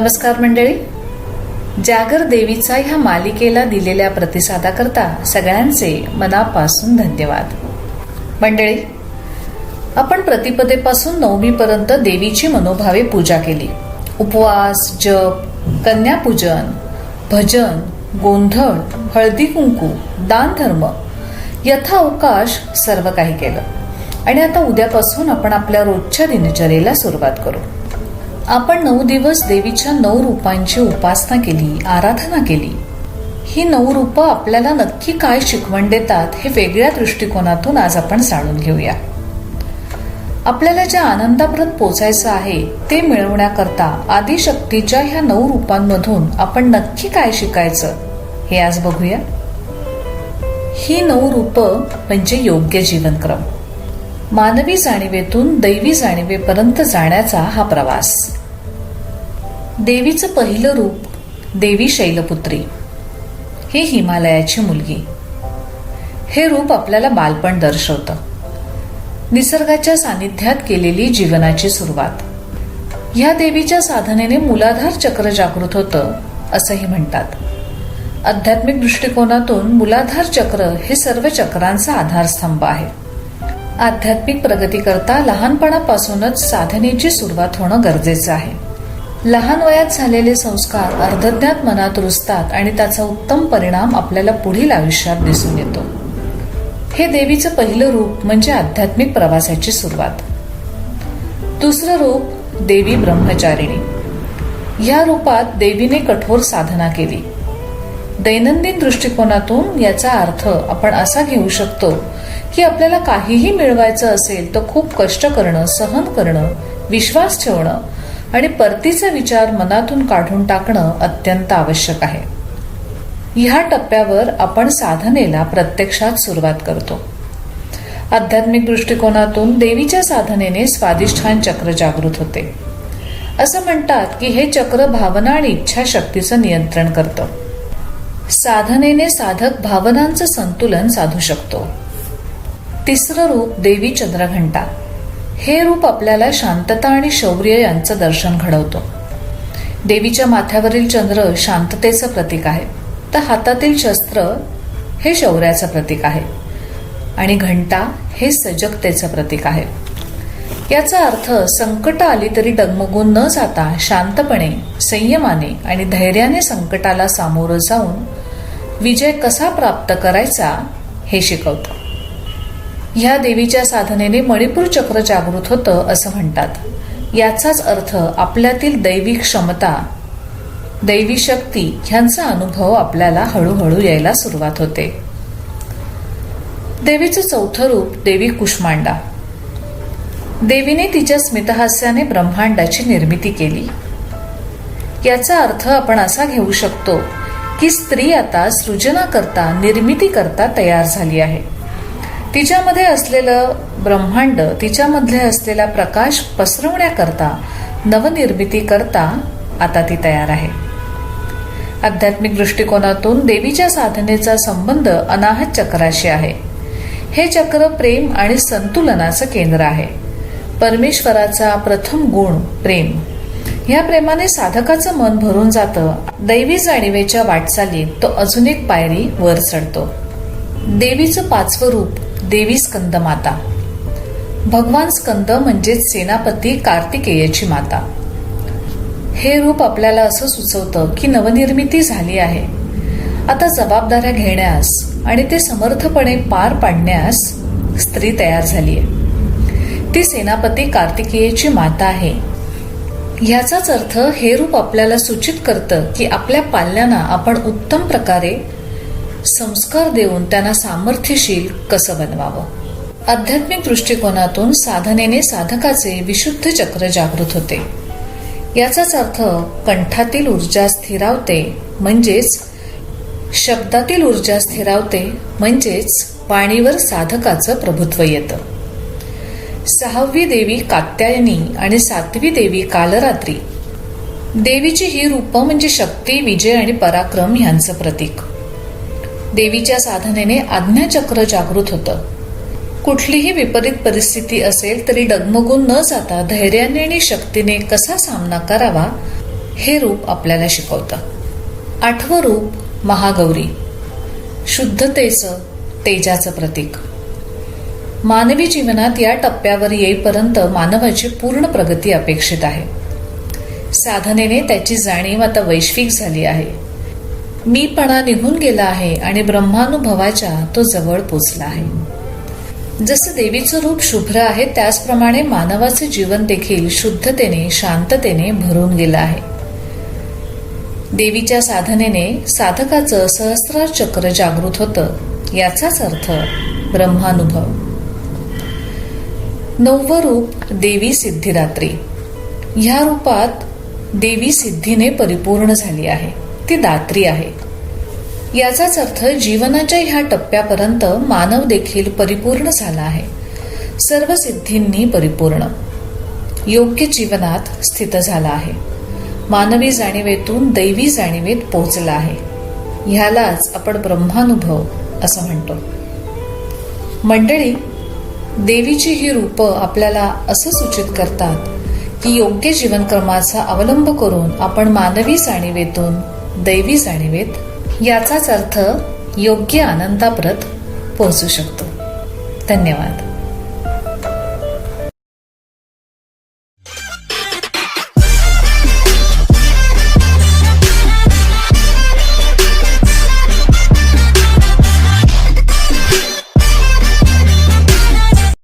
नमस्कार मंडळी. जागर देवीचा ह्या मालिकेला दिलेल्या प्रतिसादाकरता सगळ्यांचे मनापासून धन्यवाद. मंडळी आपण प्रतिपदेपासून नवमीपर्यंत देवीची मनोभावे पूजा केली. उपवास जप कन्यापूजन भजन गोंधळ हळदी कुंकू दानधर्म यथावकाश सर्व काही केलं. आणि आता उद्यापासून आपण आपल्या रोजच्या दिनचर्येला सुरुवात करू. आपण नऊ दिवस देवीच्या नऊ रूपांची उपासना केली आराधना केली. ही नऊ रूपं आपल्याला नक्की काय शिकवण देतात हे वेगळ्या दृष्टिकोनातून आज आपण जाणून घेऊया. आपल्याला ज्या आनंदापर्यंत पोचायचं आहे ते मिळवण्याकरता आदिशक्तीच्या ह्या नऊ रूपांमधून आपण नक्की काय शिकायचं हे आज बघूया. ही नऊ रूप म्हणजे योग्य जीवनक्रम. मानवी जाणीवेतून दैवी जाणीवेपर्यंत जाण्याचा हा प्रवास. देवीचं पहिलं रूप देवी शैलपुत्री. ही हिमालयाची मुलगी. हे रूप आपल्याला बालपण दर्शवतं. निसर्गाच्या सानिध्यात केलेली जीवनाची सुरुवात. ह्या देवीच्या साधनेने मुलाधार चक्र जागृत होतं असंही म्हणतात. आध्यात्मिक दृष्टिकोनातून मुलाधार चक्र हे सर्व चक्रांचा आधारस्तंभ आहे. आध्यात्मिक प्रगतीकरता लहानपणापासूनच साधनेची सुरुवात होणं गरजेचं आहे. लहान वयात झालेले संस्कार अर्धज्ञात मनात रुजतात आणि त्याचा उत्तम परिणाम आपल्याला पुढील आयुष्यात दिसून येतो. हे देवीचं पहिलं रूप म्हणजे आध्यात्मिक प्रवासाची सुरुवात. दुसरं रूप देवी ब्रह्मचारिणी. या रूपात देवीने कठोर साधना केली. दैनंदिन दृष्टिकोनातून याचा अर्थ आपण असा घेऊ शकतो की आपल्याला काहीही मिळवायचं असेल तर खूप कष्ट करणं सहन करणं विश्वास ठेवणं आणि परतीचा विचार मनातून काढून टाकणं अत्यंत आवश्यक आहे. ह्या टप्प्यावर आपण साधनेला प्रत्यक्षात सुरुवात करतो. आध्यात्मिक दृष्टिकोनातून देवीच्या साधनेने स्वादिष्ठान चक्र जागृत होते. असं म्हणतात की हे चक्र भावना आणि इच्छाशक्तीचं नियंत्रण करतं. साधनेने साधक भावनांचं संतुलन साधू शकतो. तिसरं रूप देवी चंद्रघंटा. हे रूप आपल्याला शांतता आणि शौर्य यांचं दर्शन घडवतो. देवीच्या माथ्यावरील चंद्र शांततेचं प्रतीक आहे तर हातातील शस्त्र हे शौर्याचं प्रतीक आहे. आणि घंटा हे सजगतेचं प्रतीक आहे. याचा अर्थ संकट आली तरी डगमगून न जाता शांतपणे संयमाने आणि धैर्याने संकटाला सामोरं जाऊन विजय कसा प्राप्त करायचा हे शिकवतं. ह्या देवीच्या साधनेने मणिपूर चक्र जागृत होतं असं म्हणतात. याचाच अर्थ आपल्यातील दैवी क्षमता दैवी शक्ती ह्यांचा अनुभव आपल्याला हळूहळू यायला सुरुवात होते. देवीचं चौथं रूप देवी कुष्मांडा. देवीने तिच्या स्मितहास्याने ब्रह्मांडाची निर्मिती केली. याचा अर्थ आपण असा घेऊ शकतो की स्त्री आता सृजना करता निर्मिती करता तयार झाली आहे. तिच्यामध्ये असलेलं ब्रह्मांड तिच्यामधले असलेला प्रकाश पसरवण्याकरता नवनिर्मिती करता आता ती तयार आहे. आध्यात्मिक दृष्टिकोनातून देवीच्या साधनेचा संबंध अनाहत चक्राशी आहे. हे चक्र प्रेम आणि संतुलनाचं केंद्र आहे. परमेश्वराचा प्रथम गुण प्रेम. या प्रेमाने साधकाचं मन भरून जातं. दैवी जाणीवेच्या वाटचालीत तो अजून एक पायरी वर चढतो. देवीचं पाचवं रूप देवी स्कंद माता. भगवान स्कंद म्हणजेच सेनापती कार्तिकेयची माता. हे रूप आपल्याला असं सुचवतं की नवनिर्मिती झाली आहे. आता जबाबदाऱ्या घेण्यास आणि ते समर्थपणे पार पाडण्यास स्त्री तयार झाली आहे ती सेनापती कार्तिकेयची माता आहे. ह्याचाच अर्थ हे रूप आपल्याला सूचित करतं की आपल्या पाल्यांना आपण उत्तम प्रकारे संस्कार देऊन त्यांना सामर्थ्यशील कसं बनवावं? आध्यात्मिक दृष्टिकोनातून साधनेने साधकाचे विशुद्ध चक्र जागृत होते. याचाच अर्थ कंठातील ऊर्जा स्थिरावते म्हणजेच शब्दातील ऊर्जा स्थिरावते म्हणजेच वाणीवर साधकाचं प्रभुत्व येतं. सहावी देवी कात्यायनी आणि सातवी देवी कालरात्री. देवीची ही रूप म्हणजे शक्ती विजय आणि पराक्रम यांचं प्रतीक. देवीच्या साधनेने आज्ञाचक्र जागृत होतं. कुठलीही विपरीत परिस्थिती असेल तरी डगमगून न जाता धैर्याने आणि शक्तीने कसा सामना करावा हे रूप आपल्याला शिकवतं. आठवं रूप महागौरी. शुद्धतेचं तेजाचं प्रतीक. मानवी जीवनात या टप्प्यावर येईपर्यंत मानवाची पूर्ण प्रगती अपेक्षित आहे. साधनेने त्याची जाणीव आता वैश्विक झाली आहे. मीपणा निघून गेला आहे आणि ब्रह्मानुभवाच्या तो जवळ पोचला आहे. जसं देवीचं रूप शुभ्र आहे त्याचप्रमाणे मानवाचे जीवन देखील शुद्धतेने शांततेने भरून गेलं आहे. देवीच्या साधनेने साधकाचं सहस्रार चक्र जागृत होतं याचाच अर्थ ब्रह्मानुभव. नवरूप देवी सिद्धिदात्री. ह्या रूपात देवी सिद्धीने परिपूर्ण झाली आहे. ती दात्री आहे. याचाच अर्थ जीवनाच्या ह्या टप्प्यापर्यंत मानव देखील परिपूर्ण झाला आहे. सर्व सिद्धींनी परिपूर्ण. योग्य जीवनात स्थित झाला आहे. मानवी जाणीवेतून दैवी जाणीवेत पोहोचला आहे. ह्यालाच आपण ब्रह्मानुभव असं म्हणतो. मंडळी देवीची ही रूपं आपल्याला असं सूचित करतात की योग्य जीवनक्रमाचा अवलंब करून आपण मानवी जाणीवेतून दैवी जाणीवेत याचाच अर्थ योग्य आनंदाप्रत पोहोचू शकतो. धन्यवाद.